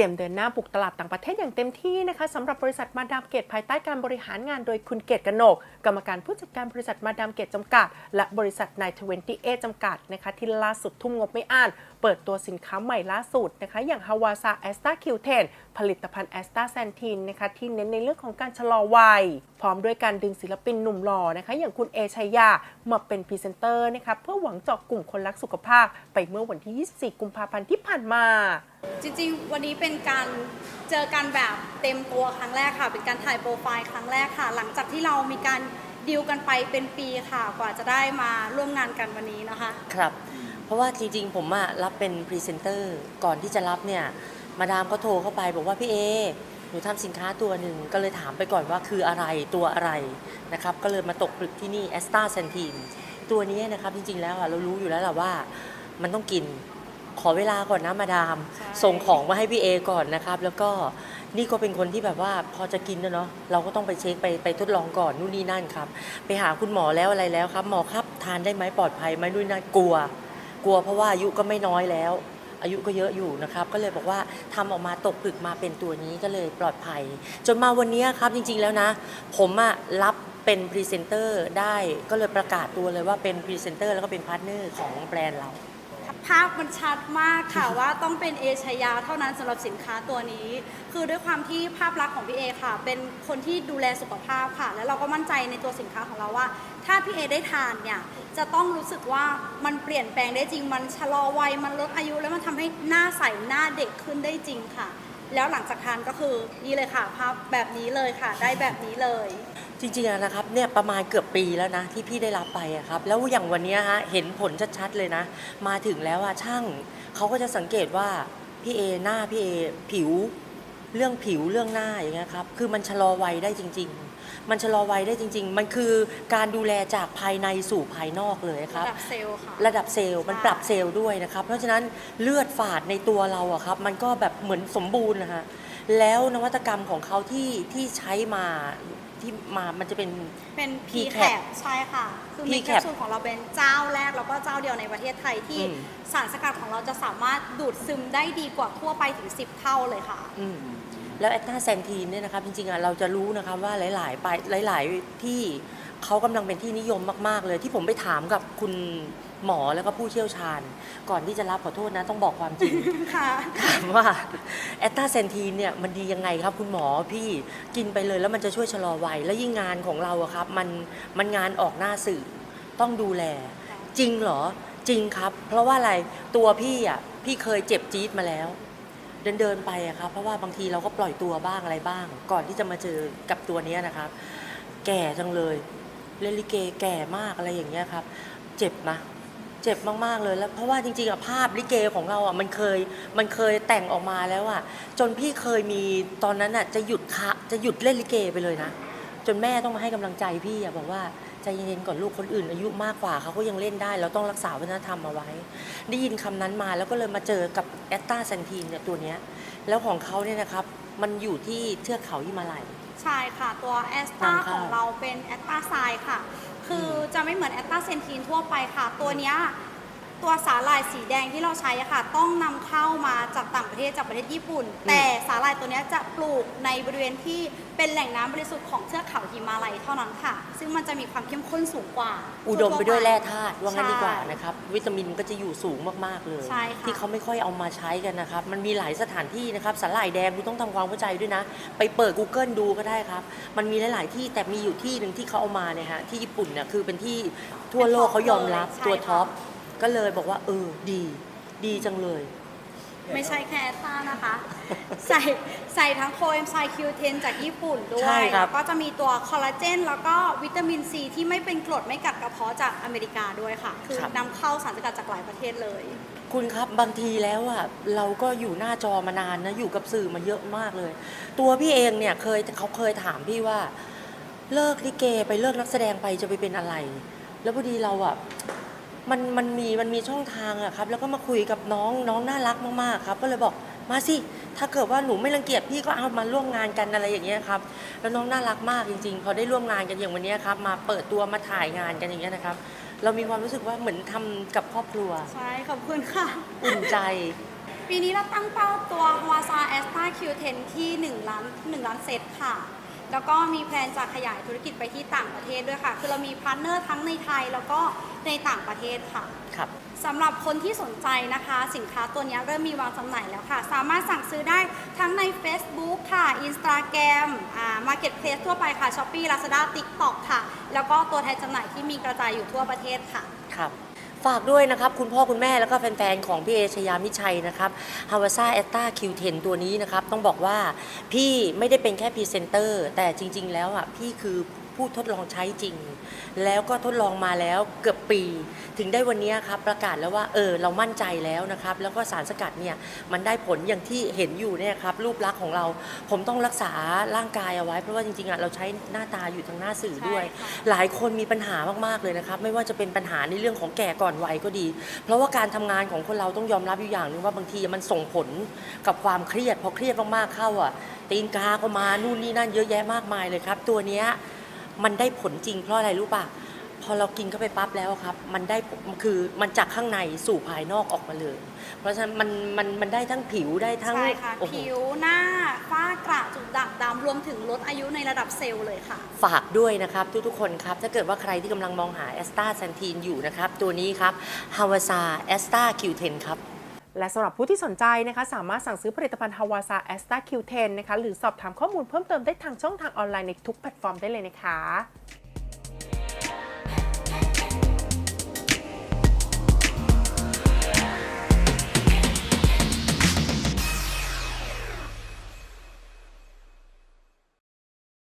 รียมเดินหน้าบุกตลาดต่างประเทศอย่างเต็มที่นะคะสำหรับบริษัทมาดามเกตภายใต้การบริหารงานโดยคุณเกตกนก กรรมการผู้จัดการบริษัทมาดามเกตจำกัด และบริษัทนายทเวนตี้เอจำกัดนะคะที่ล่าสุดทุ่มงบไม่อ่าน เปิดตัวสินค้าใหม่ล่าสุดนะคะ อย่างฮาวาซาแอสตาคิวเทนผลิตภัณฑ์แอสตาแซนทินนะคะ ที่เน้นในเรื่องของการชะลอวัย พร้อมด้วยการดึงศิลปินหนุ่มหล่อนะคะ อย่างคุณเอชัยยา มาเป็นพรีเซนเตอร์นะคะเพื่อหวังเจาะกลุ่มคนรักสุขภาพ ไปเมื่อวันที่ 24 กุมภาพันธ์ที่ผ่านมา จริงๆ วันนี้เป็นการเจอกันแบบเต็มตัวครั้งแรกค่ะ เป็นการถ่ายโปรไฟล์ครั้งแรกค่ะ หลังจากที่เรามีการดีลกันไปเป็นปีค่ะ กว่าจะได้มาร่วมงานกันวันนี้นะคะ ครับเพ ราะว่าจริงๆ ผมอะรับเป็นพรีเซนเตอร์ก่อนที่จะรับเนี่ยมาดามก็โทรเข้าไปบอกว่าพี่เอหนูทำสินค้าตัวหนึ่งก็เลยถามไปก่อนว่าคืออะไรตัวอะไรนะครับก็เลยมาตกผลึกที่นี่แอสตาเซนทีนตัวนี้นะครับจริงๆแล้วอะเรารู้อยู่แล้วแหละว่ามันต้องกินขอเวลาก่อนนะมาดามใช่ส่งของมาให้พี่เอก่อนนะครับ แล้วก็นี่ก็เป็นคนที่แบบว่าพอจะกินนะเนาะเราก็ต้องไปเช็คไปไปทดลองก่อนนู่นนี่นั่นครับ ไปหาคุณหมอแล้วอะไรแล้วครับ หมอครับทานได้ไหมปลอดภัยไหมนู่นนนั่นกลัว กลัวเพราะว่าอายุก็ไม่น้อยแล้ว อายุก็เยอะอยู่นะครับ ก็เลยบอกว่าทำออกมาตกผลึกมาเป็นตัวนี้ก็เลยปลอดภัย จนมาวันนี้ครับจริงๆแล้วนะ ผมอะรับเป็นพรีเซนเตอร์ได้ก็เลยประกาศตัวเลยว่าเป็นพรีเซนเตอร์แล้วก็เป็นพาร์ทเนอร์ของแบรนด์เรา ภาพมันชัดมากค่ะว่าต้องเป็นเอชยาเท่านั้นสำหรับสินค้าตัวนี้ คือด้วยความที่ภาพลักษณ์ของพี่เอค่ะ เป็นคนที่ดูแลสุขภาพค่ะ แล้วเราก็มั่นใจในตัวสินค้าของเราว่า ถ้าพี่เอได้ทานเนี่ยจะต้องรู้สึกว่ามันเปลี่ยนแปลงได้จริง มันชะลอวัยมันลดอายุแล้วมันทำให้หน้าใสหน้าเด็กขึ้นได้จริงค่ะ แล้วหลังจากทานก็คือนี่เลยค่ะภาพแบบนี้เลยค่ะ ได้แบบนี้เลย จริงๆอะนะครับเนี่ยประมาณเกือบปีแล้วนะที่พี่ได้รับไปอะครับแล้วอย่างวันเนี้ยฮะเห็นผลชัดๆเลยนะ มาถึงแล้วอะช่างเขาก็จะสังเกตว่าพี่เอหน้าพี่เอผิว เรื่องผิวเรื่องหน้าอย่างเงี้ยครับคือมันชะลอวัยได้จริง ๆ มันชะลอวัยได้จริง ๆ มันคือการดูแลจากภายในสู่ภายนอกเลยครับ ระดับเซลล์ค่ะ ระดับเซลล์มันใช่ปรับเซลล์ด้วยนะครับ เพราะฉะนั้นเลือดฝาดในตัวเราอะครับ มันก็แบบเหมือนสมบูรณ์นะฮะแล้วนวัตกรรมของเขาที่ที่ใช้มา ที่มามันจะเป็น เป็น p P-cap c a p ใช่ค่ะ คือ P-cap เมคแคปซูลของเราเป็นเจ้าแรก แล้วก็เจ้าเดียวในประเทศไทยที่อืม สารสกัดของเราจะสามารถดูดซึมได้ดีกว่าทั่วไปถึง 10 เท่าเลยค่ะ อืมแล้วแอตตาแซนทีนเนี่ยนะครับจริงๆอะเราจะรู้นะครับว่าหลายๆไปหลาย ๆที่ เขากำลังเป็นที่นิยมมากๆเลย ที่ผมไปถามกับคุณหมอแล้วก็ผู้เชี่ยวชาญ ก่อนที่จะรับขอโทษนะต้องบอกความจริงค่ะถามว่าแอตตาเซนทีนเนี่ยมันดียังไงครับคุณหมอพี่กินไปเลยแล้วมันจะช่วยชะลอวัย แล้วยิ่งงานของเราอะครับ มันมันงานออกหน้าสื่อต้องดูแล จริงเหรอจริงครับ เพราะว่าอะไรตัวพี่อะพี่เคยเจ็บจี๊ดมาแล้ว เดินเดินๆไปอะครับเพราะว่าบางทีเราก็ปล่อยตัวบ้างอะไรบ้าง ก่อนที่จะมาเจอกับตัวเนี้ยนะครับ แก่จังเลย เล่นลิเกแก่มากอะไรอย่างเงี้ยครับ เจ็บนะเจ็บมากๆเลยแล้วเพราะว่าจริงๆอะภาพลิเกของเราอะมันเคยมันเคยแต่งออกมาแล้วอะจนพี่เคยมีตอนนั้นอะจะหยุดคะจะหยุดเล่นลิเกไปเลยนะ จนแม่ต้องมาให้กำลังใจพี่อะบอกว่าใจเย็นๆก่อนลูกคนอื่น อายุมากกว่าเขาก็ยังเล่นได้ เราต้องรักษาวัฒนธรรมเอาไว้ ได้ยินคำนั้นมาแล้วก็เลยมาเจอกับแอตตาแซนทีนเนี่ยตัวเนี้ยแล้วของเขาเนี่ยนะครับมันอยู่ที่เทือกเขาฮิมาลัย ใช่ค่ะ ตัวแอสตานำเข้าของเราเป็นแอสตาไซค่ะ คือจะไม่เหมือนแอสตาเซนทีนทั่วไปค่ะ ตัวเนี้ย ตัวสาหร่ายสีแดงที่เราใช้อะค่ะ ต้องนำเข้ามาจากต่างประเทศจากประเทศญี่ปุ่น แต่สาหร่ายตัวเนี้ยจะปลูกในบริเวณที่เป็นแหล่งน้ำบริสุทธิ์ของเทือกเขาหิมาลัยเท่านั้นค่ะ ซึ่งมันจะมีความเข้มข้นสูงกว่าอุดมไปด้วยทั่ๆแร่ธาตุว่างั้นดีกว่าใช่ นะครับ วิตามินก็จะอยู่สูงมาก ๆ เลย ใช่ค่ะ ที่เขาไม่ค่อยเอามาใช้กันนะครับ มันมีหลายสถานที่นะครับสาหร่ายแดงคุณต้องทำความเข้าใจด้วยนะ ไปเปิด Google ดูก็ได้ครับ มันมีหลาย ๆ ที่แต่มีอยู่ที่หนึ่งที่เขาเอามาเนี่ยฮะที่ญี่ปุ่นเนี่ยคือเป็นที่ทั่วโลกเขายอมรับใช่ตัวค่ะท็อป ก็เลยบอกว่า เออดี ดีจังเลย ไม่ใช่แค่แอสตานะคะ ใส่ใส่ทั้งโคเอนไซม์คิวเทนจากญี่ปุ่นด้วใช่ย ครัแล้บวก็จะมีตัวคอลลาเจน แล้วก็วิตามินซีที่ไม่เป็นกรดไม่กัดกระเพาะจากอเมริกาด้วยค่ะ คือนำเข้าสารสกัดจากหลายประเทศเลย คุณครับบางทีแล้วอะเราก็อยู่หน้าจอมานานนะอยู่กับสื่อมาเยอะมากเลย ตัวพี่เองเนี่ยเคยเขาเคยถามพี่ว่า เลิกลิเกไปเลิกนักแสดงไปจะไปเป็นอะไร แล้วพอดีเราอะ มันมันมีมันมีช่องทางอะครับ แล้วก็มาคุยกับน้องน้องน่ารักมากๆครับ ก็เลยบอกมาสิ ถ้าเกิดว่าหนูไม่รังเกียจพี่ก็เอามาร่วมงานกันอะไรอย่างเงี้ยครับ แล้วน้องน่ารักมากจริงๆพอได้ร่วมงานกันอย่างวันเนี้ยครับ มาเปิดตัวมาถ่ายงานกันอย่างเงี้ยนะครับ เรามีความรู้สึกว่าเหมือนทำกับครอบครัว ใช่ ขอบคุณค่ะ อุ่นใจ ปีนี้เราตั้งเป้าตัวฮวาซาแอสตาคิวเทนที่ 1 ล้าน 1 ล้านเซตค่ะ แล้วก็มีแพลนจะขยายธุรกิจไปที่ต่างประเทศด้วยค่ะ คือเรามีพาร์ทเนอร์ทั้งในไทยแล้วก็ในต่างประเทศค่ะครับสำหรับคนที่สนใจนะคะ สินค้าตัวนี้เริ่มมีวางจำหน่ายแล้วค่ะ สามารถสั่งซื้อได้ทั้งใน Facebook ค่ะ Instagram อ่า Marketplace ทั่วไปค่ะ Shopee Lazada TikTok ค่ะ แล้วก็ตัวแทนจำหน่ายที่มีกระจายอยู่ทั่วประเทศค่ะ ครับ ฝากด้วยนะครับคุณพ่อคุณแม่แล้วก็แฟนๆ ของพี่เอชยามิชัยนะครับฮาวาซ่าแอตตาคิวเทนตัวนี้นะครับ ต้องบอกว่าพี่ไม่ได้เป็นแค่พรีเซนเตอร์ แต่จริง ๆ แล้วอะพี่คือ ผู้ทดลองใช้จริง แล้วก็ทดลองมาแล้วเกือบปี ถึงได้วันนี้ครับประกาศแล้วว่าเออเรามั่นใจแล้วนะครับ แล้วก็สารสกัดเนี่ยมันได้ผลอย่างที่เห็นอยู่เนี่ยครับรูปลักษณ์ของเราผมต้องรักษาร่างกายเอาไว้ เพราะว่าจริงๆอะเราใช้หน้าตาอยู่ทางหน้าสื่อด้วยใช่ค่ะหลายคนมีปัญหามากๆเลยนะครับ ไม่ว่าจะเป็นปัญหาในเรื่องของแก่ก่อนวัยก็ดี เพราะว่าการทำงานของคนเราต้องยอมรับอยู่อย่างหนึงว่าบางทีมันส่งผลกับความเครียดพอเครียดมากๆเข้าอะตีนกาก็มานู่นนี่นั่นเยอะแยะมากมายเลยครับ ตัวเนี้ย มันได้ผลจริงเพราะอะไรรู้ป่ะพอเรากินเข้าไปปั๊บแล้วครับ มันได้ผลคือมันจากข้างในสู่ภายนอกออกมาเลย เพราะฉะนั้นมันมันมันได้ทั้งผิวได้ทั้งใช่ค่ะโอ้โหผิวหน้าฝ้ากระจุดด่างดำรวมถึงลดอายุในระดับเซลล์เลยค่ะ ฝากด้วยนะครับ ทุกๆคนครับ ถ้าเกิดว่าใครที่กำลังมองหาแอสตาแซนทีนอยู่นะครับ ตัวนี้ครับฮาวาซาแอสตาคิวเทนครับ และสำหรับผู้ที่สนใจนะคะสามารถสั่งซื้อผลิตภัณฑ์ทาวาซาแอสตาคิวเทนนะคะหรือสอบถามข้อมูลเพิ่มเติมได้ทางช่องทางออนไลน์ในทุกแพลตฟอร์มได้เลยนะคะ